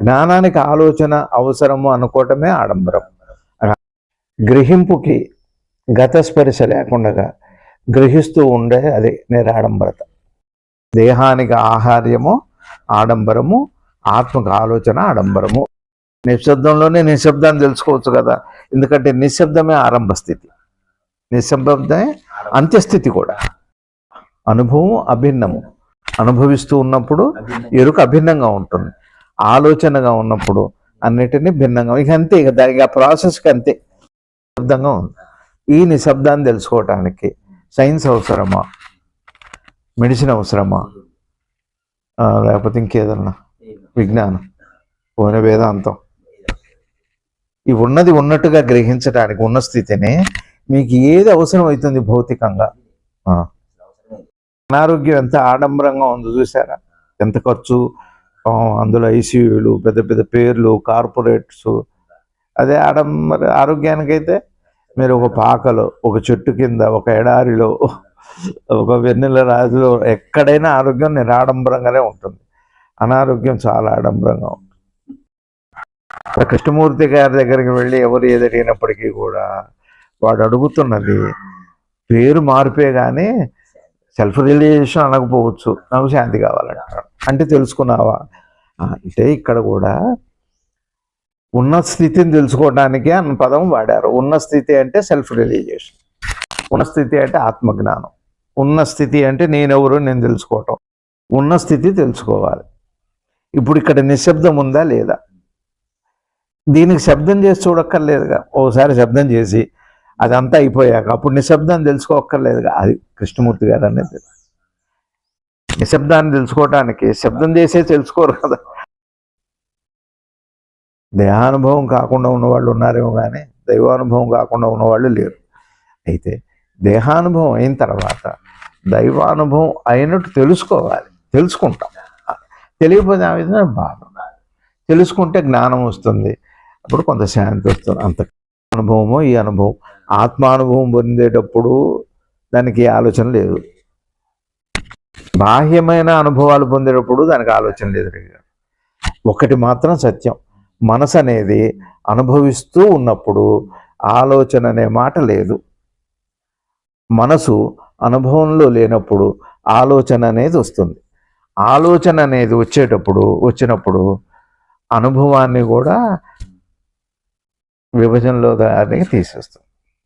జ్ఞానానికి ఆలోచన అవసరము అనుకోవటమే ఆడంబరం. గ్రహింపుకి గత స్పర్శ లేకుండా గ్రహిస్తూ ఉండే అది నిరాడంబరత. దేహానికి ఆహార్యము ఆడంబరము ఆత్మకు ఆలోచన ఆడంబరము. నిశ్శబ్దంలోనే నిశ్శబ్దాన్ని తెలుసుకోవచ్చు కదా. ఎందుకంటే నిశ్శబ్దమే ఆరంభ స్థితి. నిశ్శబ్దమే అంత్యస్థితి కూడా. అనుభవం అభిన్నము. అనుభవిస్తూ ఉన్నప్పుడు ఎరుక అభిన్నంగా ఉంటుంది. ఆలోచనగా ఉన్నప్పుడు అన్నిటినీ భిన్నంగా ఇక అంతే ఇక దానికి ఆ ప్రాసెస్కి అంతే. నిశ్శబ్దంగా ఉంది. ఈ నిశ్శబ్దాన్ని తెలుసుకోవటానికి సైన్స్ అవసరమా? మెడిసిన్ అవసరమా? లేకపోతే ఇంకేదన్నా? విజ్ఞానం. పోయిన వేదాంతం. ఈ ఉన్నది ఉన్నట్టుగా గ్రహించడానికి ఉన్న స్థితిని మీకు ఏది అవసరం అవుతుంది భౌతికంగా? అనారోగ్యం ఎంత ఆడంబరంగా ఉందో చూసారా? ఎంత ఖర్చు? అందులో ఐసీయూలు పెద్ద పెద్ద పేర్లు కార్పొరేట్స్. అదే ఆడంబర ఆరోగ్యానికైతే మీరు ఒక పాకలో ఒక చెట్టు కింద ఒక ఎడారిలో ఒక వెన్నెల రాజులో ఎక్కడైనా ఆరోగ్యం నిరాడంబరంగానే ఉంటుంది. అనారోగ్యం చాలా ఆడంబరంగా ఉంటుంది. కృష్ణమూర్తి గారి దగ్గరికి వెళ్ళి ఎవరు ఏదడిగినప్పటికీ కూడా వాడు అడుగుతున్నది పేరు మార్పే కానీ సెల్ఫ్ రిలీజేషన్ అనకపోవచ్చు నాకు శాంతి కావాలంటాడు అంటే తెలుసుకున్నావా? అంటే ఇక్కడ కూడా ఉన్న స్థితిని తెలుసుకోవడానికి అన్న పదం వాడారు. ఉన్న స్థితి అంటే సెల్ఫ్ రియలైజేషన్ ఉన్న స్థితి అంటే ఆత్మజ్ఞానం. ఉన్న స్థితి అంటే నేనెవరు నేను తెలుసుకోవటం. ఉన్న స్థితి తెలుసుకోవాలి. ఇప్పుడు ఇక్కడ నిశ్శబ్దం ఉందా లేదా? దీనికి శబ్దం చేసి చూడక్కర్లేదుగా. ఒకసారి శబ్దం చేసి అదంతా అయిపోయాక అప్పుడు నిశ్శబ్దం తెలుసుకోక్కర్లేదుగా. అది కృష్ణమూర్తి గారు అనేది. నిశ్శబ్దాన్ని తెలుసుకోవటానికి శబ్దం చేసే తెలుసుకోరు కదా. దేహానుభవం కాకుండా ఉన్నవాళ్ళు ఉన్నారేమో కానీ దైవానుభవం కాకుండా ఉన్నవాళ్ళు లేరు. అయితే దేహానుభవం అయిన తర్వాత దైవానుభవం అయినట్టు తెలుసుకోవాలి తెలుసుకుంటాం. తెలియకపోతే ఆ విధంగా బాధ తెలుసుకుంటే జ్ఞానం వస్తుంది. అప్పుడు కొంత శాంతి వస్తుంది. అంత అనుభవము ఈ అనుభవం ఆత్మానుభవం పొందేటప్పుడు దానికి ఆలోచన లేదు. బాహ్యమైన అనుభవాలు పొందేటప్పుడు దానికి ఆలోచన లేదు ఒకటి మాత్రం సత్యం. మనసు అనేది అనుభవిస్తూ ఉన్నప్పుడు ఆలోచన అనే మాట లేదు. మనసు అనుభవంలో లేనప్పుడు ఆలోచన అనేది వస్తుంది. ఆలోచన అనేది వచ్చేటప్పుడు వచ్చినప్పుడు అనుభవాన్ని కూడా విభజనలో దానికి తీసేస్తుంది.